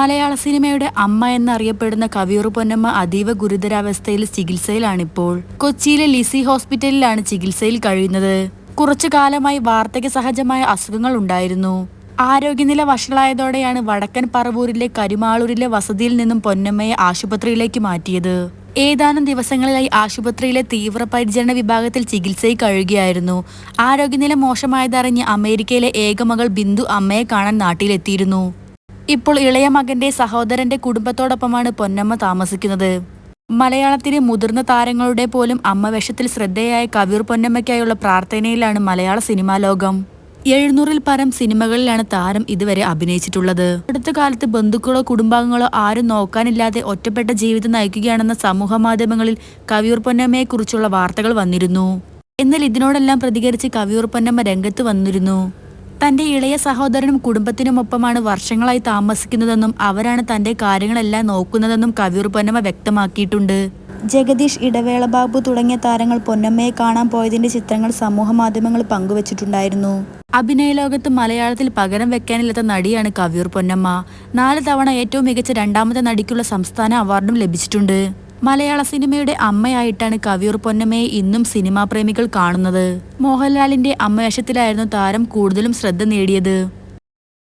മലയാള സിനിമയുടെ അമ്മ എന്നറിയപ്പെടുന്ന കവിയൂർ പൊന്നമ്മ അതീവ ഗുരുതരാവസ്ഥയിൽ ചികിത്സയിലാണിപ്പോൾ. കൊച്ചിയിലെ ലിസി ഹോസ്പിറ്റലിലാണ് ചികിത്സയിൽ കഴിയുന്നത്. കുറച്ചു കാലമായി വാർദ്ധക്യ സഹജമായ അസുഖങ്ങൾ ഉണ്ടായിരുന്നു. ആരോഗ്യനില വഷളായതോടെയാണ് വടക്കൻ പറവൂരിലെ കരുമാളൂരിലെ വസതിയിൽ നിന്നും പൊന്നമ്മയെ ആശുപത്രിയിലേക്ക് മാറ്റിയത്. ഏതാനും ദിവസങ്ങളിലായി ആശുപത്രിയിലെ തീവ്രപരിചരണ വിഭാഗത്തിൽ ചികിത്സയിൽ കഴിയുകയായിരുന്നു. ആരോഗ്യനില മോശമായതറിഞ്ഞ് അമേരിക്കയിലെ ഏകമകൾ ബിന്ദു അമ്മയെ കാണാൻ നാട്ടിലെത്തിയിരുന്നു. ഇപ്പോൾ ഇളയ മകന്റെ സഹോദരന്റെ കുടുംബത്തോടൊപ്പമാണ് പൊന്നമ്മ താമസിക്കുന്നത്. മലയാളത്തിലെ മുതിർന്ന താരങ്ങളുടെ പോലും അമ്മ വേഷത്തിൽ ശ്രദ്ധേയായ കവിയൂർ പൊന്നമ്മയ്ക്കായുള്ള പ്രാർത്ഥനയിലാണ് മലയാള സിനിമാ ലോകം. എഴുന്നൂറിൽ പരം സിനിമകളിലാണ് താരം ഇതുവരെ അഭിനയിച്ചിട്ടുള്ളത്. അടുത്ത കാലത്ത് ബന്ധുക്കളോ കുടുംബാംഗങ്ങളോ ആരും നോക്കാനില്ലാതെ ഒറ്റപ്പെട്ട ജീവിതം നയിക്കുകയാണെന്ന സമൂഹ മാധ്യമങ്ങളിൽ കവിയൂർ പൊന്നമ്മയെക്കുറിച്ചുള്ള വാർത്തകൾ വന്നിരുന്നു. എന്നാൽ ഇതിനോടെല്ലാം പ്രതികരിച്ച് കവിയൂർ പൊന്നമ്മ രംഗത്ത് വന്നിരുന്നു. തന്റെ ഇളയ സഹോദരനും കുടുംബത്തിനുമൊപ്പമാണ് വർഷങ്ങളായി താമസിക്കുന്നതെന്നും അവരാണ് തന്റെ കാര്യങ്ങളെല്ലാം നോക്കുന്നതെന്നും കവിയൂർ പൊന്നമ്മ വ്യക്തമാക്കിയിട്ടുണ്ട്. ജഗദീഷ് ഇടവേള ബാബു തുടങ്ങിയ താരങ്ങൾ പൊന്നമ്മയെ കാണാൻ പോയതിന്റെ ചിത്രങ്ങൾ സമൂഹ മാധ്യമങ്ങൾ പങ്കുവച്ചിട്ടുണ്ടായിരുന്നു. അഭിനയ ലോകത്ത് മലയാളത്തിൽ പകരം വെക്കാനില്ലാത്ത നടിയാണ് കവിയൂർ പൊന്നമ്മ. നാല് തവണ ഏറ്റവും മികച്ച രണ്ടാമത്തെ നടിക്കുള്ള സംസ്ഥാന അവാർഡും ലഭിച്ചിട്ടുണ്ട്. മലയാള സിനിമയുടെ അമ്മയായിട്ടാണ് കവിയൂർ പൊന്നമ്മയെ ഇന്നും സിനിമാ പ്രേമികൾ കാണുന്നത്. മോഹൻലാലിന്റെ അമ്മവേഷത്തിലായിരുന്നു താരം കൂടുതലും ശ്രദ്ധ നേടിയത്.